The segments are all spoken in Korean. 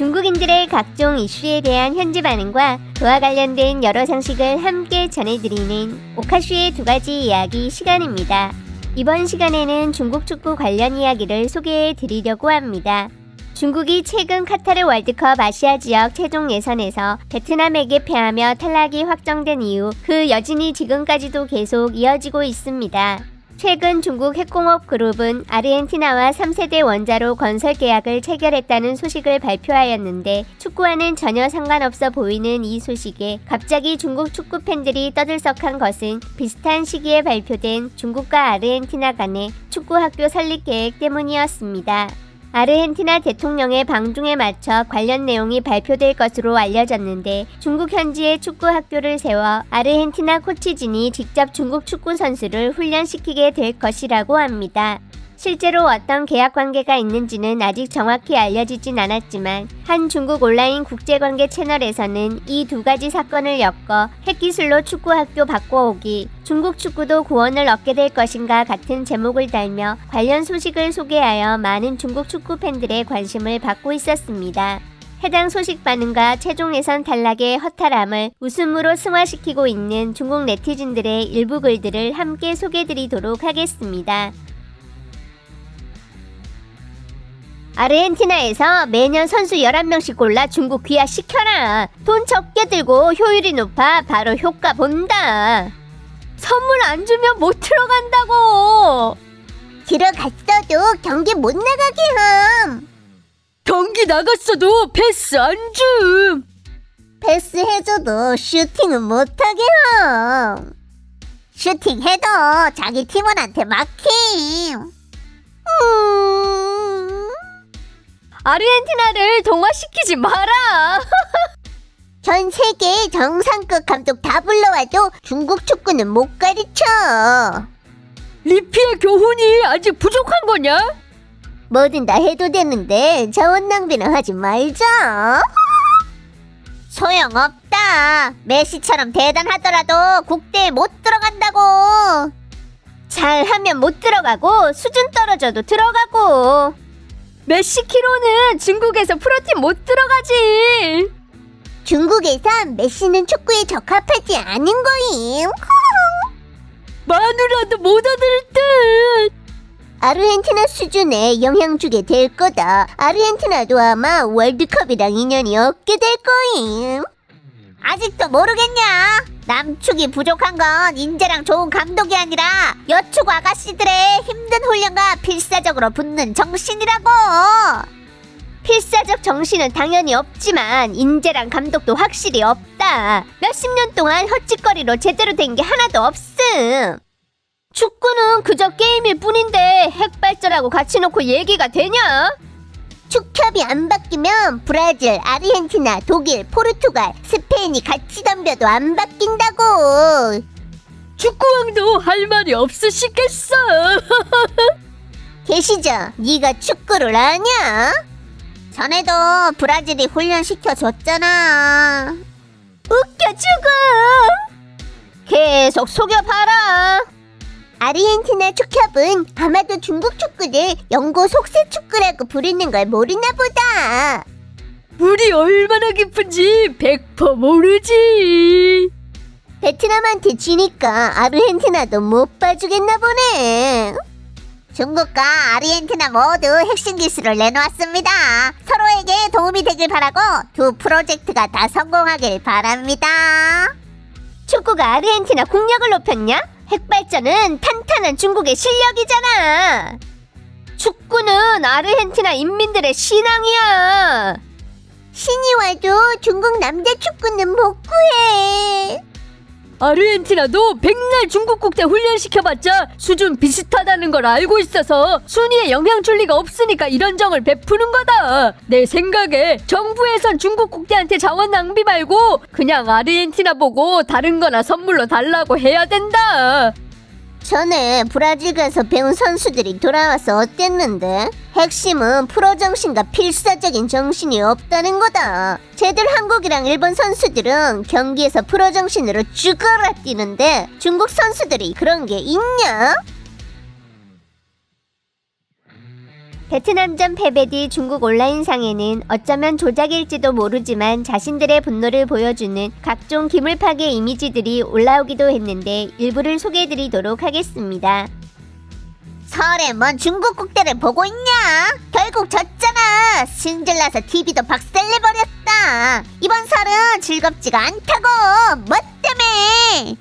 중국인들의 각종 이슈에 대한 현지 반응과 그와 관련된 여러 상식을 함께 전해드리는 오카슈의 두 가지 이야기 시간입니다. 이번 시간에는 중국 축구 관련 이야기를 소개해 드리려고 합니다. 중국이 최근 카타르 월드컵 아시아 지역 최종 예선에서 베트남에게 패하며 탈락이 확정된 이후 그 여진이 지금까지도 계속 이어지고 있습니다. 최근 중국 핵공업 그룹은 아르헨티나와 3세대 원자로 건설 계약을 체결했다는 소식을 발표하였는데 축구와는 전혀 상관없어 보이는 이 소식에 갑자기 중국 축구 팬들이 떠들썩한 것은 비슷한 시기에 발표된 중국과 아르헨티나 간의 축구 학교 설립 계획 때문이었습니다. 아르헨티나 대통령의 방중에 맞춰 관련 내용이 발표될 것으로 알려졌는데 중국 현지에 축구 학교를 세워 아르헨티나 코치진이 직접 중국 축구 선수를 훈련시키게 될 것이라고 합니다. 실제로 어떤 계약 관계가 있는지는 아직 정확히 알려지진 않았지만 한 중국 온라인 국제관계 채널에서는 이 두 가지 사건을 엮어 핵기술로 축구학교 바꿔오기, 중국 축구도 구원을 얻게 될 것인가 같은 제목을 달며 관련 소식을 소개하여 많은 중국 축구 팬들의 관심을 받고 있었습니다. 해당 소식 반응과 최종 예선 탈락의 허탈함을 웃음으로 승화시키고 있는 중국 네티즌들의 일부 글들을 함께 소개드리도록 하겠습니다. 아르헨티나에서 매년 선수 11명씩 골라 중국 귀화시켜라. 돈 적게 들고 효율이 높아 바로 효과 본다. 선물 안 주면 못 들어간다고. 들어갔어도 경기 못 나가게 함. 경기 나갔어도 패스 안 줌. 패스 해줘도 슈팅은 못하게 함. 슈팅 해도 자기 팀원한테 막힘. 음... 아르헨티나를 동화시키지 마라. 전 세계 정상급 감독 다 불러와도 중국 축구는 못 가르쳐. 리피의 교훈이 아직 부족한 거냐? 뭐든 다 해도 되는데 자원 낭비는 하지 말자. 소용없다. 메시처럼 대단하더라도 국대에 못 들어간다고. 잘하면 못 들어가고 수준 떨어져도 들어가고. 메시 키로는 중국에서 프로팀 못 들어가지. 중국에선 메시는 축구에 적합하지 않은 거임. 마누라도 못 얻을 듯. 아르헨티나 수준에 영향 주게 될 거다. 아르헨티나도 아마 월드컵이랑 인연이 없게 될 거임. 아직도 모르겠냐? 남축이 부족한 건 인재랑 좋은 감독이 아니라 여축 아가씨들의 힘든 훈련과 필사적으로 붙는 정신이라고. 필사적 정신은 당연히 없지만 인재랑 감독도 확실히 없다. 몇십 년 동안 헛짓거리로 제대로 된 게 하나도 없음. 축구는 그저 게임일 뿐인데 핵발전하고 같이 놓고 얘기가 되냐? 축협이 안 바뀌면 브라질, 아르헨티나, 독일, 포르투갈, 스페인이 같이 덤벼도 안 바뀐다고. 축구왕도 할 말이 없으시겠어. 계시죠? 네가 축구를 아냐? 전에도 브라질이 훈련시켜 줬잖아. 웃겨 죽어. 계속 속여봐라. 아르헨티나 축협은 아마도 중국 축구를 영구 속세 축구라고 부르는 걸 모르나 보다. 물이 얼마나 깊은지 100% 모르지. 베트남한테 지니까 아르헨티나도 못 봐주겠나 보네. 중국과 아르헨티나 모두 핵심 기술을 내놓았습니다. 서로에게 도움이 되길 바라고 두 프로젝트가 다 성공하길 바랍니다. 축구가 아르헨티나 국력을 높였냐? 핵발전은 탄탄한 중국의 실력이잖아. 축구는 아르헨티나 인민들의 신앙이야. 신이 와도 중국 남자 축구는 못 구해. 아르헨티나도 백날 중국 국대 훈련시켜봤자 수준 비슷하다는 걸 알고 있어서 순위에 영향 줄 리가 없으니까 이런 정을 베푸는 거다. 내 생각에 정부에선 중국 국대한테 자원 낭비 말고 그냥 아르헨티나 보고 다른 거나 선물로 달라고 해야 된다. 전에 브라질 가서 배운 선수들이 돌아와서 어땠는데? 핵심은 프로 정신과 필사적인 정신이 없다는 거다. 쟤들 한국이랑 일본 선수들은 경기에서 프로 정신으로 죽어라 뛰는데 중국 선수들이 그런 게 있냐? 베트남전 패배 뒤 중국 온라인상에는 어쩌면 조작일지도 모르지만 자신들의 분노를 보여주는 각종 기물파괴 이미지들이 올라오기도 했는데 일부를 소개해드리도록 하겠습니다. 설에 뭔 중국 국대를 보고 있냐? 결국 졌잖아. 승질나서 TV도 박살내버렸다. 이번 설은 즐겁지가 않다고. 뭐 때문에?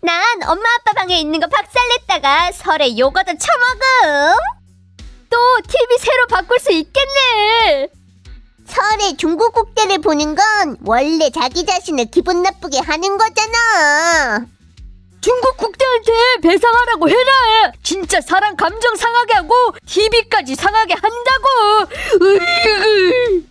난 엄마 아빠 방에 있는 거 박살냈다가 설에 요거도 처먹음. 또 TV 새로 바꿀 수 있겠네. 설에 중국 국대를 보는 건 원래 자기 자신을 기분 나쁘게 하는 거잖아. 중국 국대한테 배상하라고 해라. 진짜 사람 감정 상하게 하고 TV까지 상하게 한다고. 으이그.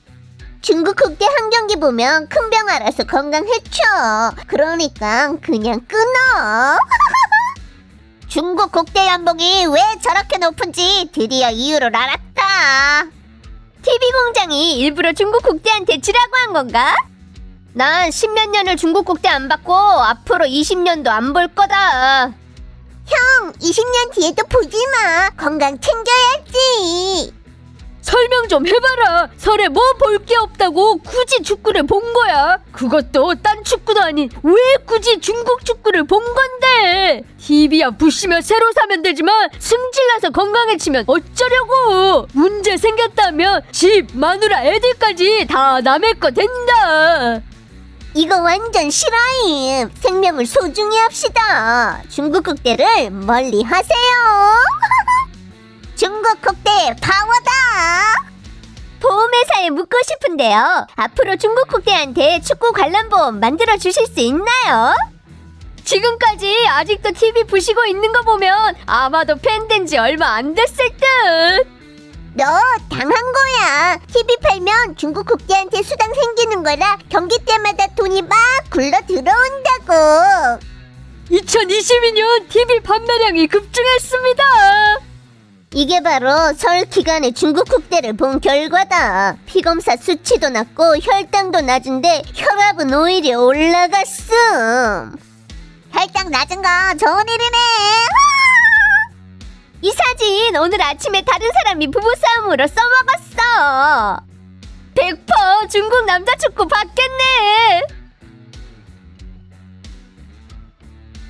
중국 국대 한 경기 보면 큰 병 알아서 건강 해쳐. 그러니까 그냥 끊어. 중국 국대 연봉이 왜 저렇게 높은지 드디어 이유를 알았다. TV 공장이 일부러 중국 국대한테 지라고 한 건가? 난 십몇 년을 중국 국대 안 받고 앞으로 20년도 안 볼 거다. 형, 20년 뒤에도 보지 마. 건강 챙겨야지. 설명 좀 해봐라. 설에 뭐 볼 게 없다고 굳이 축구를 본 거야. 그것도 딴 축구도 아닌 왜 굳이 중국 축구를 본 건데? TV야 부시면 새로 사면 되지만 승질나서 건강해지면 어쩌려고? 문제 생겼다면 집, 마누라, 애들까지 다 남의 거 된다. 이거 완전 싫어임. 생명을 소중히 합시다. 중국 국대를 멀리 하세요. 중국 국대 파워다. 보험회사에 묻고 싶은데요. 앞으로 중국 국대한테 축구 관람 보험 만들어 주실 수 있나요? 지금까지 아직도 TV 부시고 있는 거 보면 아마도 팬된 지 얼마 안 됐을 듯. 너 당한 거야. TV 팔면 중국 국대한테 수당 생기는 거라 경기 때마다 돈이 막 굴러 들어온다고. 2022년 TV 판매량이 급증했습니다. 이게 바로 설 기간에 중국 국대를 본 결과다. 피검사 수치도 낮고 혈당도 낮은데 혈압은 오히려 올라갔음. 혈당 낮은 거 좋은 일이네. 이 사진 오늘 아침에 다른 사람이 부부싸움으로 써먹었어. 100% 중국 남자 축구 받겠네.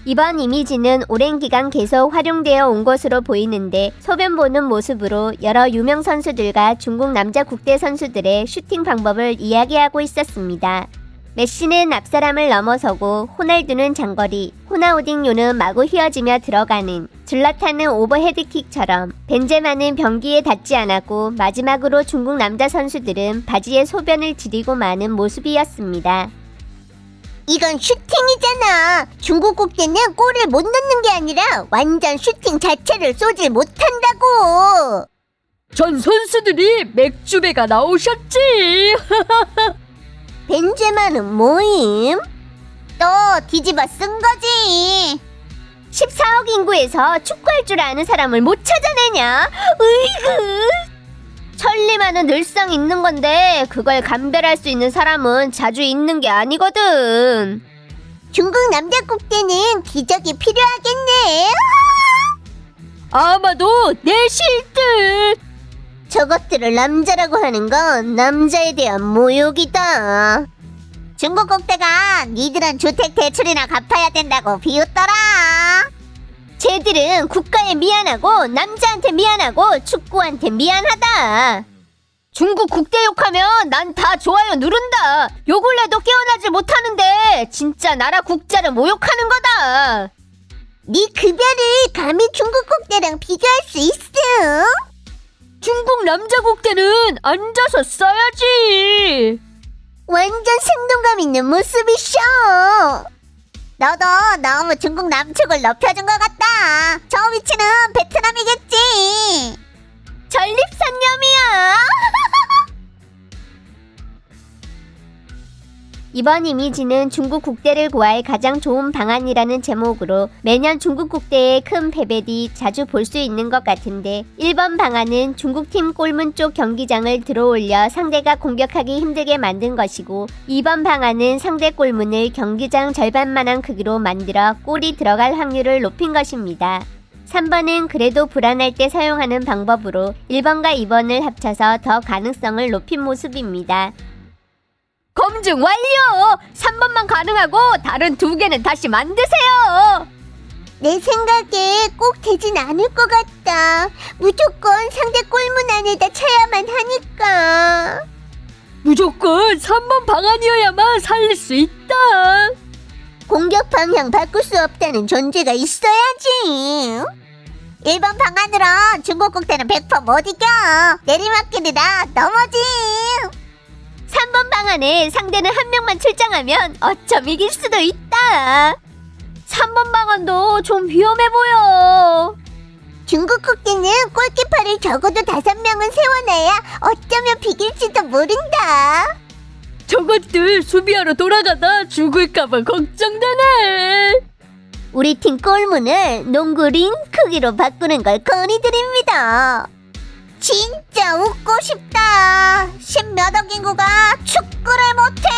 이번 이미지는 오랜 기간 계속 활용되어 온 것으로 보이는데 소변 보는 모습으로 여러 유명 선수들과 중국 남자 국대 선수들의 슈팅 방법을 이야기하고 있었습니다. 메시는 앞사람을 넘어서고 호날두는 장거리, 호나우딩요는 마구 휘어지며 들어가는 줄라타는 오버헤드킥처럼 벤제마는 변기에 닿지 않았고 마지막으로 중국 남자 선수들은 바지에 소변을 지리고 마는 모습이었습니다. 이건 슈팅이잖아. 중국 국대는 골을 못 넣는 게 아니라 완전 슈팅 자체를 쏘질 못한다고. 전 선수들이 맥주배가 나오셨지. 벤제마는 뭐임? 또 뒤집어 쓴 거지. 14억 인구에서 축구할 줄 아는 사람을 못 찾아내냐? 으이그! 천리만은 늘상 있는 건데 그걸 감별할 수 있는 사람은 자주 있는 게 아니거든. 중국 남자 국대는 기적이 필요하겠네. 아마도 내실 듯. 저것들을 남자라고 하는 건 남자에 대한 모욕이다. 중국 국대가 니들은 주택 대출이나 갚아야 된다고 비웃더라. 쟤들은 국가에 미안하고 남자한테 미안하고 축구한테 미안하다. 중국 국대 욕하면 난 다 좋아요 누른다. 욕을 해도 깨어나질 못하는데 진짜 나라 국자를 모욕하는 거다. 네 급여를 감히 중국 국대랑 비교할 수 있음? 중국 남자 국대는 앉아서 써야지. 완전 생동감 있는 모습이셔. 너도 너무 중국 남측을 높여준 것 같다. 저 위치는 베트남이겠지. 이번 이미지는 중국 국대를 구할 가장 좋은 방안이라는 제목으로 매년 중국 국대의 큰뒤 자주 볼 수 있는 것 같은데 1번 방안은 중국팀 골문 쪽 경기장을 들어올려 상대가 공격하기 힘들게 만든 것이고 2번 방안은 상대 골문을 경기장 절반만한 크기로 만들어 골이 들어갈 확률을 높인 것입니다. 3번은 그래도 불안할 때 사용하는 방법으로 1번과 2번을 합쳐서 더 가능성을 높인 모습입니다. 검증 완료! 3번만 가능하고 다른 두 개는 다시 만드세요! 내 생각에 꼭 되진 않을 것 같다. 무조건 상대 골문 안에다 쳐야만 하니까. 무조건 3번 방안이어야만 살릴 수 있다! 공격 방향 바꿀 수 없다는 존재가 있어야지. 1번 방안으로 중국 국대는 100%못 이겨. 내리막길이라 넘어지. 3번 방안에 상대는 한 명만 출장하면 어쩜 이길 수도 있다. 3번 방안도 좀 위험해 보여! 중국국대는 골키퍼를 적어도 다섯 명은 세워놔야 어쩌면 비길지도 모른다. 저것들 수비하러 돌아가다 죽을까봐 걱정되네! 우리 팀 골문을 농구 링 크기로 바꾸는 걸 건의드립니다. 진짜 웃고 싶다. 십몇 억인구가 축구를 못해.